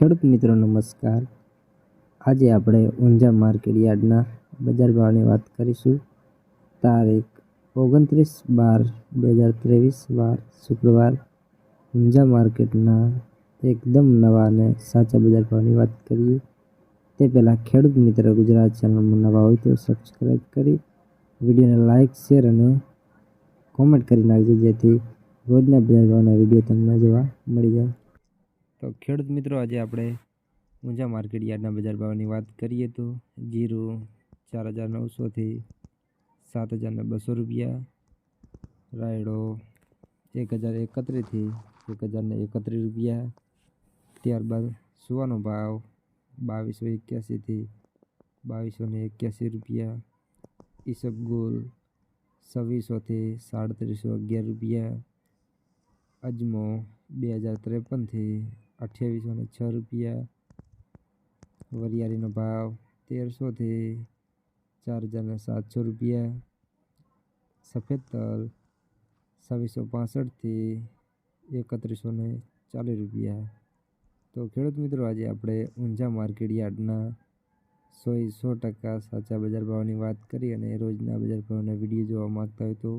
ખેડૂત મિત્રો, નમસ્કાર. આજે આપણે ઊંઝા માર્કેટ યાર્ડના બજાર ભાવની વાત કરીશું. તારીખ ઓગણત્રીસ બાર બે હજાર ત્રેવીસ, વાર શુક્રવાર. ઊંઝા માર્કેટના એકદમ નવા અને સાચા બજાર ભાવની વાત કરીએ. તે પહેલાં ખેડૂત મિત્ર ગુજરાત ચેનલમાં નવા હોય તો સબસ્ક્રાઈબ કરી, વિડીયોને લાઇક શેર અને કોમેન્ટ કરી નાખજો, જેથી રોજના બજાર ભાવના વીડિયો તમને જોવા મળી જાય. ખેડૂત મિત્રો, આજે આપણે ઊંઝા માર્કેટ યાર્ડના બજાર ભાવની વાત કરીએ તો જીરું ચાર હજાર નવસોથી સાત હજારને બસો રૂપિયા, રાયડો એક હજાર એકત્રીસથી એક હજારને એકત્રીસ રૂપિયા, ત્યારબાદ સુવાનો ભાવ બાવીસો એક્યાસીથી બાવીસો ને એક્યાસી રૂપિયા ઈસબગુલ છવ્વીસોથી સાડત્રીસો અગિયાર રૂપિયા, અજમો બે હજાર ત્રેપનથી અઠ્યાવીસો ને છ રૂપિયા. વરિયાળીનો ભાવ તેરસોથી ચાર હજાર ને સાતસો રૂપિયા. સફેદ તલ છવ્વીસો પાસઠથી એકત્રીસો ને ચાલીસ રૂપિયા. તો ખેડૂત મિત્રો, આજે આપણે ઊંઝા માર્કેટ યાર્ડના સો સો ટકા સાચા બજાર ભાવની વાત કરી અને રોજના બજાર ભાવના વીડિયો જોવા માગતા હોય તો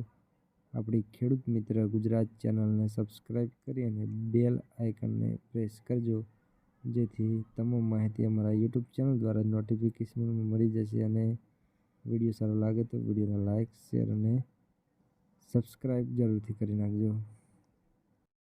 આપણી ખેડૂત મિત્ર ગુજરાત ચેનલને સબસ્ક્રાઈબ કરી અને બેલ આઇકનને પ્રેસ કરજો. જેથી તમામ માહિતી અમારા યુટ્યુબ ચેનલ દ્વારા નોટિફિકેશનમાં મળી જશે અને વીડિયો સારો લાગે તો વિડીયોને લાઇક શેર અને સબસ્ક્રાઈબ જરૂરથી કરી નાખજો.